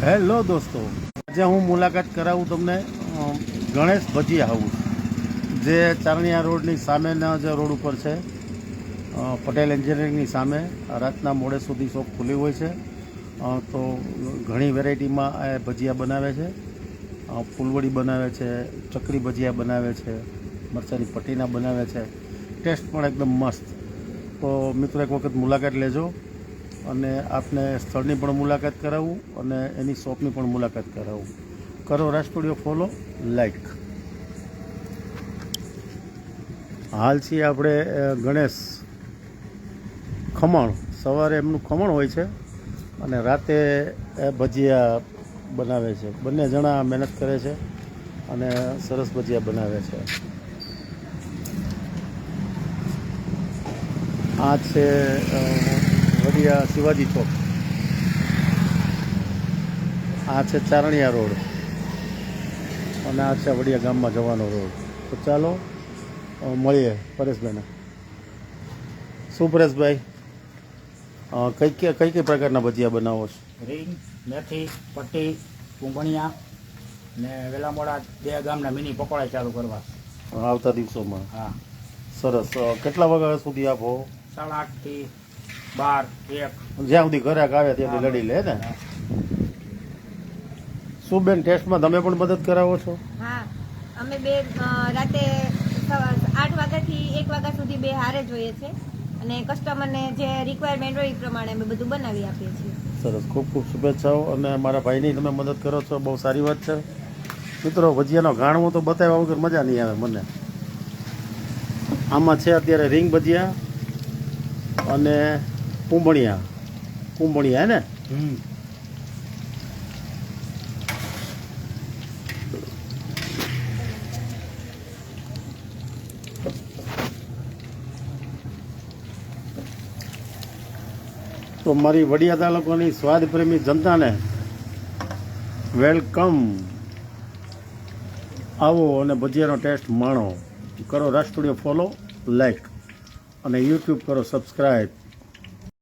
Hello દોસ્તો, આજે હું મુલાકાત કરાવું તમને ગણેશ ભજીયા હાઉસ, જે ચારણિયા રોડની સામેના જે રોડ ઉપર છે. પટેલ એન્જિનિયરિંગની સામે રાતના મોડે સુધી શોપ ખુલ્લી હોય છે. તો ઘણી વેરાયટીમાં આ ભજીયા બનાવે છે. ફૂલવડી બનાવે છે, ચકરી ભજીયા બનાવે છે, મરચાંની પટીના બનાવે છે. ટેસ્ટ પણ એકદમ મસ્ત. તો મિત્રો, એક વખત મુલાકાત લેજો. અને આપને સ્થળની પણ મુલાકાત કરાવું અને એની શોપની પણ મુલાકાત કરાવું. કરો રાજસ્ટુડિયો ફોલો લાઈક હાલ છીએ આપણે ગણેશ ખમણ. સવારે એમનું ખમણ હોય છે અને રાતે ભજીયા બનાવે છે. બંને જણા મહેનત કરે છે અને સરસ ભજીયા બનાવે છે. આ છે વડિયા શિવાજી ચોક. આ છે ચારણિયા રોડ. અને આ છે વડિયા ગામમાં જવાનો રોડ. તો ચાલો મળીએ પરેશભાઈને. શું પરેશભાઈ? કઈ કઈ કઈ કઈ પ્રકારના ભજીયા બનાવો છો? રીંગ મેથી પટ્ટી કુંભણિયા ને વેલા મોડા બે ગામના મિની પકોડા ચાલુ કરવા. આવતા દિવસોમાં. હા. સરસ. કેટલા વાગ્યા સુધી આપો? સાડા આઠથી બાર એક. જ્યાં સુધી ઘરે આવે ત્યાં સુધી લડી લે ને? શું બેન ટેસ્ટમાં તમે પણ મદદ કરાવો છો? હા અમે બે રાતે આઠ વાગ્યાથી એક વાગ્યા સુધી બે હારે જોઈએ છે અને કસ્ટમરને જે રિક્વાયરમેન્ટ હોય એ પ્રમાણે અમે બધું બનાવી આપીએ છીએ. સરસ ખૂબ ખૂબ શુભેચ્છાઓ. અને મારા ભાઈની તમે મદદ કરો છો બહુ સારી વાત છે. મિત્રો ભજીયાનો ઘાણવો તો બતાવ્યા વગર મજા નહીં આવે મને. આમાં છે અત્યારે રીંગ ભજીયા અને કુંભણિયા. કુંભણિયા હે ને? તો મારી વડિયા તાલુકાની સ્વાદ પ્રેમી જનતાને વેલકમ. આવો અને ભજીયાનો ટેસ્ટ માણો. કરો રાજ સ્ટુડિયો ફોલો લાઈક અને યુટ્યુબ કરો સબસ્ક્રાઈબ